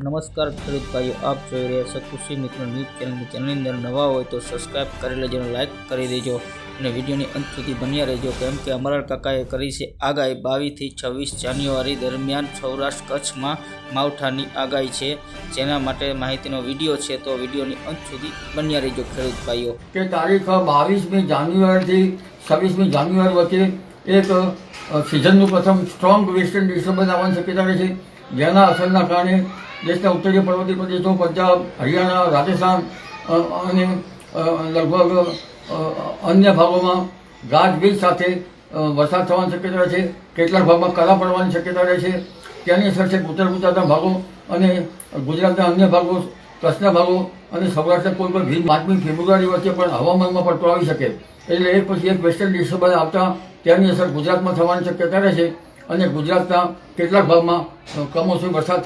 નમસ્કાર ખેડૂત ભાઈઓ, આપ જોઈ રહ્યા છો કૃષિ મિત્ર ન્યૂઝ ચેનલની ચેનલની અંદર નવા હોય તો સબસ્ક્રાઈબ કરી લેજો અને લાઇક કરી દેજો. અને વિડીયોની અંત સુધી બન્યા રહેજો, કેમ કે અમારા કાકાએ કરી છે આગાહી બાવીસથી છવ્વીસ જાન્યુઆરી દરમિયાન સૌરાષ્ટ્ર કચ્છમાં માવઠાની આગાહી છે. જેના માટે માહિતીનો વીડિયો છે તો વિડીયોની અંત સુધી બન્યા રહેજો ખેડૂત ભાઈઓ. કે તારીખ બાવીસમી જાન્યુઆરીથી છવ્વીસમી જાન્યુઆરી વચ્ચે એક સિઝનનું પ્રથમ સ્ટ્રોંગ વેસ્ટર્ન ડિસ્ટર્બન્સ આવવાની શક્યતા રહે છે. જેના અસરના કારણે દેશના ઉત્તરીય પર્વતીય પ્રદેશો પંજાબ, હરિયાણા, રાજસ્થાન અને લગભગ અન્ય ભાગોમાં ગાજવીજ સાથે વરસાદ થવાની શક્યતા રહે છે. કેટલાક ભાગમાં કરા પડવાની શક્યતા રહે છે. તેની અસર છે ઉત્તર ગુજરાતના ભાગો અને ગુજરાતના અન્ય ભાગો, કચ્છના ભાગો અને સૌરાષ્ટ્રના કોઈ પણ ભીજ પાંચમી ફેબ્રુઆરી વચ્ચે પણ હવામાનમાં પડતો આવી શકે. એટલે એક પછી એક વેસ્ટર્ન ડિસ્ટર્બન્સ આવતા તેની અસર ગુજરાતમાં થવાની શક્યતા રહે છે અને ગુજરાતના કેટલાક ભાગમાં કમોસમી વરસાદ